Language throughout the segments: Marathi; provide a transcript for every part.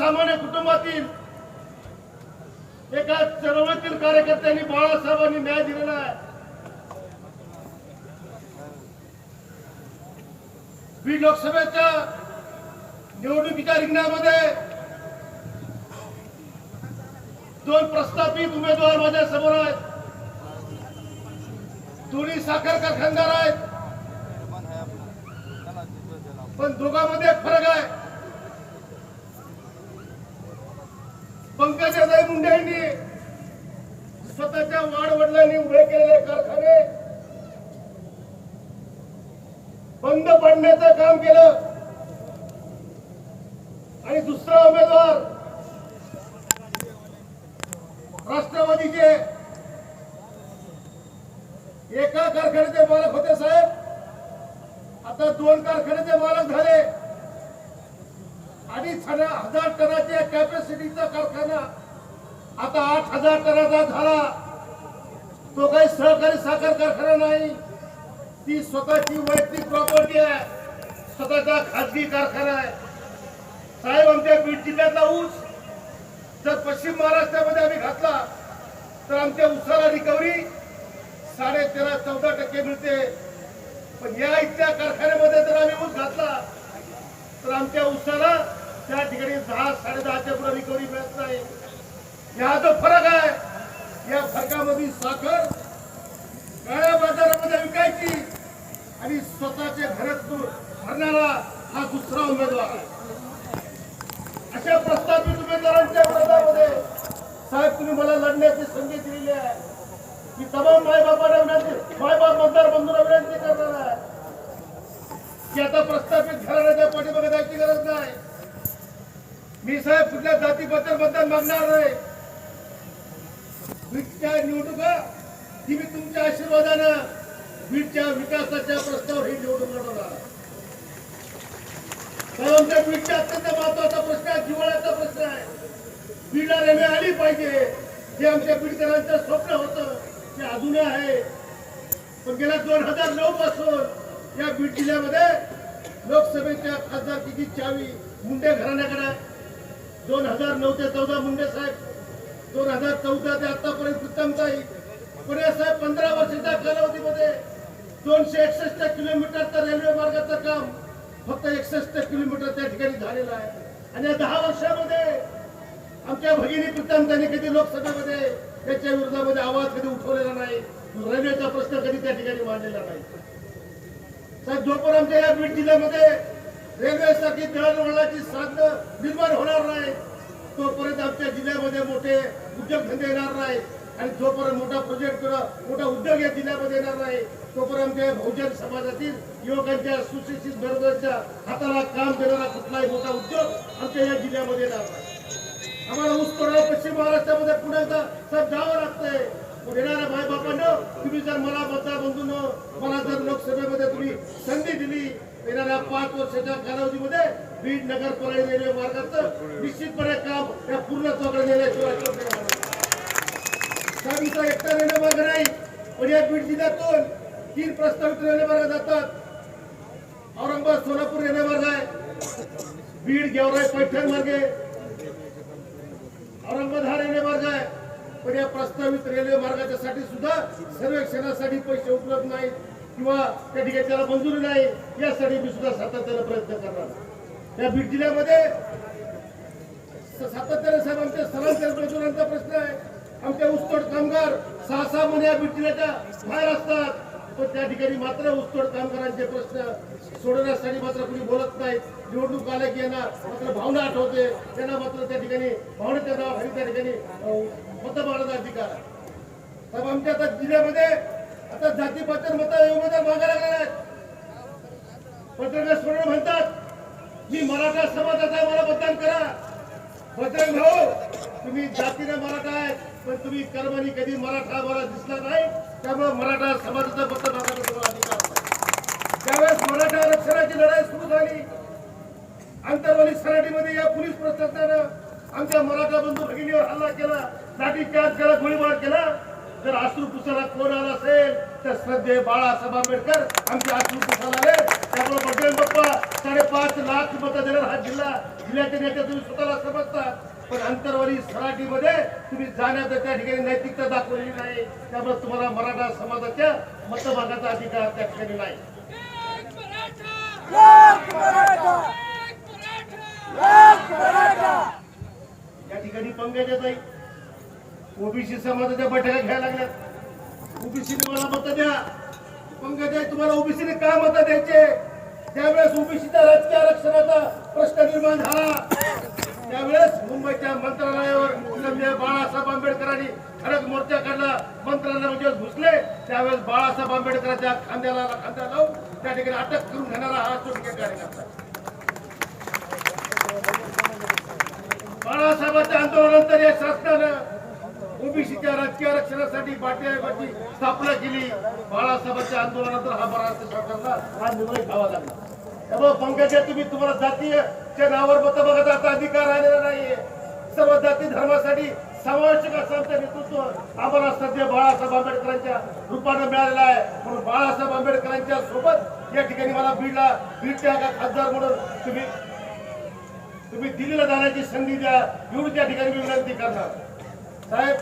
सर्वसामान्य कुटुंबातील एका चळवळीतील कार्यकर्त्यांनी बाळासाहेबांनी न्याय दिलेला आहे. बीड लोकसभेच्या निवडणुकीच्या रिंगणामध्ये दोन प्रस्थापित उमेदवार माझ्यासमोर आहेत. दोन्ही साखर कारखानदार आहेत. पण दोघांमध्ये एक फरक आहे पंकजाताई मुंडे यांनी स्वतःच्या वाडवडिलांनी उभे केलेले कारखाने बंद पडण्याचं काम केलं. आणि दुसरा उमेदवार राष्ट्रवादीचे एका कारखान्याचे मालक होते साहेब. आता दोन कारखान्याचे मालक झाले. अडीच हजार हजार टनाच्या कॅपॅसिटीचा कारखाना आता आठ हजार टनाचा झाला. तो काही सहकारी साखर कारखाना नाही. ती स्वतःची वैयक्तिक प्रॉपर्टी आहे. स्वतःचा खाजगी कारखाना आहे. साहेब आमच्या बीड जिल्ह्यातला ऊस जर पश्चिम महाराष्ट्रामध्ये आम्ही घातला तर आमच्या उसाला रिकव्हरी साडे तेरा चौदा टक्के मिळते. पण या इथल्या कारखान्यामध्ये जर आम्ही ऊस घातला तर आमच्या उसाला त्या ठिकाणी दहा साडे दहाच्या पुढे रिकव्हरी मिळत नाही. हा जो फरक आहे या फरकामध्ये साखर काळ्या बाजारामध्ये विकायची आणि स्वतःचे घरात भरणारा हा दुसरा उमेदवार. आहे अशा प्रस्तावित उमेदवारांच्या विरोधामध्ये साहेब तुम्ही मला लढण्याची संधी दिलेली आहे. मी तमाम मायबापांना विनंती मायबाप मतदार बंधूंना विनंती करणार आहे. की आता प्रस्थापित घराण्याच्या पाठीमागे जायची गरज नाही. मी साहेब कुठल्या जातीबद्दल मतदान मागणार नाही. बीडच्या निवडणुका ही मी तुमच्या आशीर्वादानं बीडच्या विकासाच्या प्रश्नावर ही निवडणूक लढवणार तर आमच्या बीडचा अत्यंत महत्त्वाचा प्रश्न आहे जिवाळ्याचा प्रश्न आहे. बीडला रेल्वे आली पाहिजे हे आमच्या बीडकरांचं स्वप्न होतं ते अजूनही आहे. पण गेल्या दोन हजार नऊ पासून या बीड जिल्ह्यामध्ये लोकसभेच्या खासदारकीची चावी मुंडे घराण्याकडे दोन हजार नऊ ते चौदा मुंडे साहेब दोन हजार चौदा ते आतापर्यंत प्रीतमताई पुणे साहेब पंधरा वर्षाच्या कालावधीमध्ये दोनशे एकसष्ट किलोमीटरचा रेल्वे मार्गाचं काम फक्त एकसष्ट किलोमीटर त्या ठिकाणी झालेलं आहे. आणि या दहा वर्षामध्ये आमच्या भगिनी प्रीतमताईंनी कधी लोकसभेमध्ये त्याच्या विरोधामध्ये आवाज कधी उठवलेला नाही रेल्वेचा प्रश्न कधी त्या ठिकाणी मांडलेला नाही. साहेब जोपर्यंत आमच्या या बीड जिल्ह्यामध्ये रेल्वेसाठी दळणवळणाची साधनं निर्माण होणार नाही तोपर्यंत आमच्या जिल्ह्यामध्ये मोठे उद्योगधंदे येणार नाही. आणि जोपर्यंत मोठा प्रोजेक्ट किंवा मोठा उद्योग या जिल्ह्यामध्ये येणार नाही तोपर्यंत आमच्या बहुजन समाजातील युवकांच्या सुशिक्षित गरजांच्या हाताला काम देणारा कुठलाही मोठा उद्योग आमच्या या जिल्ह्यामध्ये येणार नाही. आम्हाला ऊस तोडायला पश्चिम महाराष्ट्रामध्ये पुण्यात साहेब जावं लागतंय. येणाऱ्या माय बापांनो तुम्ही जर मला मतदार बंधून मला जर लोकसभेमध्ये तुम्ही संधी दिली येणाऱ्या पाच वर्षाच्या कालावधीमध्ये बीड नगर कोराई रेल्वे मार्गाचं. निश्चितपणे काम या पूर्ण नेल्याशिवाय शोध एकटा रेल्वे मार्ग नाही. पण या बीड जिल्ह्यातून तीन प्रस्तावित रेल्वे मार्ग जातात. औरंगाबाद सोलापूर रेल्वे मार्ग आहे. बीड गेवराई पैठण मार्गे औरंगाबाद हा रेल्वे मार्ग आहे. पण या प्रस्तावित रेल्वे मार्गाच्यासाठी सुद्धा सर्वेक्षणासाठी पैसे उपलब्ध नाहीत किंवा त्या ठिकाणी त्याला मंजुरी नाही. यासाठी मी सुद्धा सातत्याने प्रयत्न करणार या बीड जिल्ह्यामध्ये सातत्याने साहेब आमच्या स्थलांतर मजुरांचा प्रश्न आहे. आमच्या ऊसतोड कामगार सहा सहा महिने या बीड जिल्ह्याच्या बाहेर असतात. पण त्या ठिकाणी मात्र ऊसतोड कामगारांचे प्रश्न सोडवण्यासाठी मात्र कुणी बोलत नाही. निवडणूक आल्या की यांना मात्र भावना आठवते. त्यांना मात्र त्या ठिकाणी भावनेच्या नावाखाली त्या ठिकाणी मतं मारण्याचा अधिकार साहेब आमच्या आता जिल्ह्यामध्ये आता जातीपातीय मत उमेदवार मागायला लागले आहेत. पत्रकार सोडून म्हणतात. मी मराठा समाजाचा आहे, मला मतदान करा. बजरंग भाऊ हो. तुम्ही जातीने मराठा आहे पण तुम्ही कर्माने कधी मराठा मला दिसला नाही. त्यामुळे मराठा समाजाचा मतदान मागायचा तुम्हाला अधिकार त्यावेळेस मराठा आरक्षणाची लढाई सुरू झाली. अंतरवाली सराटीमध्ये या पोलीस प्रशासनानं आमच्या मराठा बंधू भगिनीवर हल्ला केला. लाठी चार्ज केला गोळीबार केला. जर अश्रू पुसाला कोण आला असेल तर श्रद्धे बाळासाहेब आंबेडकर आमचे अश्रू पुसाला आले. त्यामुळे बजरंग बाप्पा साडेपाच लाख मतं देणार हा जिल्हा जिल्ह्याचे नेते तुम्ही स्वतःला समजता. पण अंतरवरी सराठीमध्ये तुम्ही जाण्याचा त्या ठिकाणी नैतिकता दाखवलेली नाही त्यामुळे तुम्हाला मराठा समाजाच्या मतभागाचा अधिकार त्या ठिकाणी नाही या ठिकाणी पंकजाताई ओबीसी समाजाच्या बैठका घ्यायला लागल्या ओबीसी तुम्हाला मत द्या. पंकजा तुम्हाला ओबीसीने का मत द्यायचे? त्यावेळेस ओबीसीचा राजकीय आरक्षणाचा प्रश्न निर्माण झाला त्यावेळेस मुंबईच्या मंत्रालयावर बाळासाहेब आंबेडकरांनी. खरंच मोर्चा काढला मंत्रालयामध्ये म्हणजे घुसले त्यावेळेस बाळासाहेब आंबेडकरांच्या खांद्याला खांद्या लावून त्या ठिकाणी अटक करून घेणारा हा चोटके कार्यकर्ता बाळासाहेबांच्या आंदोलनानंतर या शासनानं ओबीसीच्या राजकीय आरक्षणासाठी आयोगाची स्थापना केली. बाळासाहेबांच्या आंदोलनानंतर हा महाराष्ट्र सरकारला हा निर्णय घ्यावा लागला. त्यामुळे पंकजा तुम्ही तुम्हाला जातीयच्या नावावर मत बघत आता अधिकार आलेला नाहीये. सर्व जाती धर्मासाठी समावेशक असं आमचं नेतृत्व आम्हाला सध्या बाळासाहेब आंबेडकरांच्या रूपानं मिळालेलं आहे. म्हणून बाळासाहेब आंबेडकरांच्या सोबत या ठिकाणी मला बीडला बीडच्या एका खासदार म्हणून तुम्ही तुम्ही दिल्लीला जाण्याची संधी द्या. एवढी त्या ठिकाणी मी विनंती करणार. साहेब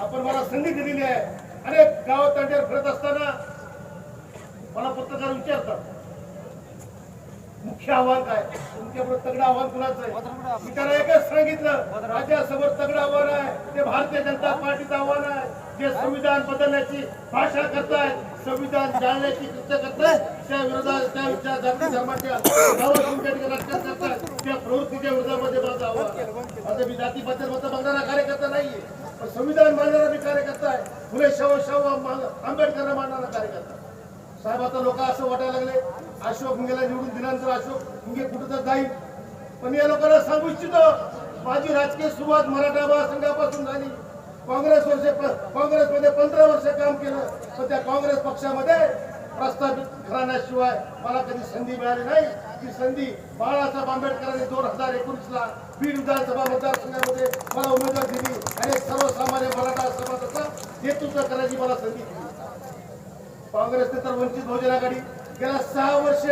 आपण मला संधी दिलेली आहे. अनेक गावात तांड्यावर फिरत असताना मला पत्रकार विचारतात मुख्य आव्हान काय? तुमच्यापुढे तगडं आव्हान कुणाचं आहे? मी त्याला एकच सांगितलं राज्यासमोर तगडं आव्हान आहे. ते भारतीय जनता पार्टीचं आव्हान आहे. जे संविधान बदलण्याची भाषा करतायत संविधान जाळण्याची कृत्य करतायत त्या विरोधात त्या विचार जाती धर्माच्या नावावर राजकारण करतायत. त्या प्रवृत्तीच्या विरोधामध्ये माझं आव्हान आहे. आता मी जातीबद्दल मत बघणारा कार्यकर्ता नाहीये. पण संविधान मानणारा मी कार्यकर्ता आहे. फुले शाहू शाहू आंबेडकर मानणारा कार्यकर्ता. साहेब आता लोक असं वाटायला लागले अशोक मुंगेला निवडून दिल्यानंतर अशोक मुंगे कुठं तर जाईल. पण या लोकांना सांगू इच्छितो माझी राजकीय सुरुवात मराठा महासंघापासून झाली. काँग्रेस वर्ष काँग्रेसमध्ये पंधरा वर्ष काम केलं पण त्या काँग्रेस पक्षामध्ये प्रस्थापित घराण्याशिवाय मला कधी संधी मिळाली नाही. ती संधी बाळासाहेब आंबेडकरांनी दोन हजार एकोणीसला बीड विधानसभा मतदारसंघामध्ये मला उमेदवार दिली आणि सर्वसामान्य मराठा समाजाचा नेतृत्व करण्याची मला संधी दिली. काँग्रेसने तर वंचित बहुजन आघाडी गेल्या सहा वर्ष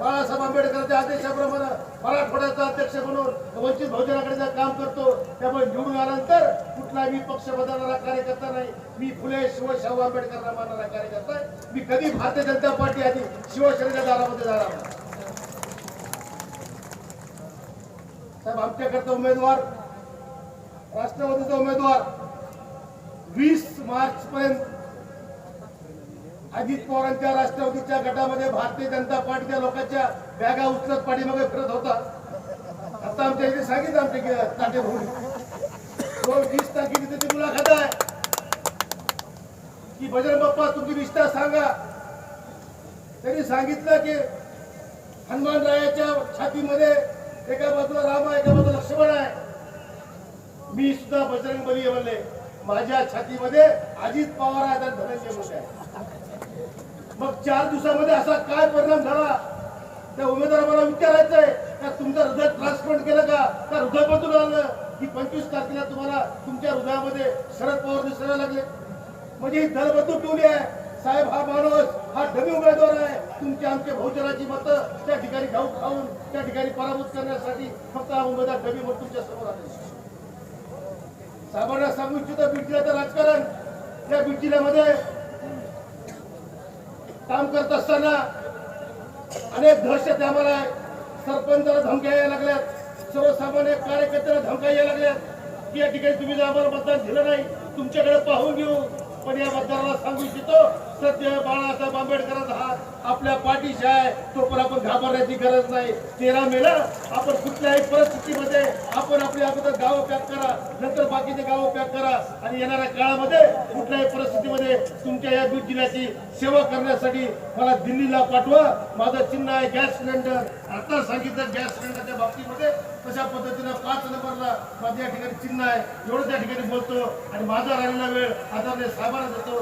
बाळासाहेब आंबेडकरांच्या आदेशाप्रमाणे मराठवाड्याचा अध्यक्ष म्हणून वंचित बहुजन आघाडीचं काम करतो. त्यामुळे निवडून आल्यानंतर कुठलाही पक्ष बदलणारा कार्यकर्ता नाही. मी फुले शिवशाहू आंबेडकरांना मानणारा कार्यकर्ता मी कधी भारतीय जनता पार्टी आधी शिवसेनेच्या दारामध्ये जाणार नाही. साहेब आमच्याकडचा उमेदवार राष्ट्रवादीचा उमेदवार वीस मार्च पर्यंत अजित पवारांच्या राष्ट्रवादीच्या गटामध्ये भारतीय जनता पार्टीच्या लोकांच्या बॅगा उचलत पाठीमागे फिरत होता. आता आमच्या इथे सांगितलं आमच्या ताटे भाऊ दोन वीस तारखेची त्याची मुलाखत आहे. की भजन बाप्पा तुमची निष्ठा सांगा. त्यांनी सांगितलं की हनुमान रायाच्या छातीमध्ये एका बाजूला राम आहे एका बाजूला लक्ष्मण आहे. मी सुद्धा बजरंग बली म्हणले. माझ्या छातीमध्ये अजित पवार आहेत आणि धनंजय मुंडे आहे मग चार दिवसामध्ये असा काय परिणाम झाला? त्या उमेदवार मला विचारायचं आहे का तुमचं हृदय ट्रान्सप्लांट केलं का? का हृदयापासून आलं? की पंचवीस तारखेला तुम्हाला तुमच्या हृदयामध्ये शरद पवार दिसायला लागले? म्हणजे ही दलबद्दू ठेवली आहे. साहेब हा माणूस हा डमी उमेदवार आहे. तुमच्या आमच्या बहुजनाची मतं त्या ठिकाणी घाऊ खाऊन त्या ठिकाणी पराभूत करण्यासाठी फक्त हा उमेदवार डमी म्हणून तुमच्यासमोर आले साहेबांना सांगू इच्छितो बीड जिल्ह्याचं राजकारण. या बीड जिल्ह्यामध्ये काम करत असताना अनेक दहशत आम्हाला सरपंचाला धमक्या यायला लागल्यात. सर्वसामान्य कार्यकर्त्याला धमक्या यायला लागल्यात. की या ठिकाणी तुम्ही जर आम्हाला मतदान दिलं नाही. तुमच्याकडे पाहून घेऊ. पण या मतदाराला सांगू इच्छितो सध्या बाळासाहेब आंबेडकरांचा हात आपल्या पाठीशी आहे. तो पण आपण घाबरण्याची गरज नाही. तेरा मेला आपण कुठल्याही परिस्थितीमध्ये आपण आपली अगोदर गावं पॅक करा नंतर बाकीचे गावं पॅक करा. आणि येणाऱ्या काळामध्ये कुठल्याही परिस्थितीमध्ये तुमच्या या बीड जिल्ह्याची सेवा करण्यासाठी मला दिल्लीला पाठवा. माझं चिन्ह आहे गॅस सिलेंडर. आता सांगितलं गॅस सिलेंडरच्या बाबतीमध्ये तशा पद्धतीनं पाच नंबरला माझ्या ठिकाणी चिन्ह आहे एवढं त्या ठिकाणी बोलतो. आणि माझा राहिलेला वेळ आदरणीय साहेबांना देतो.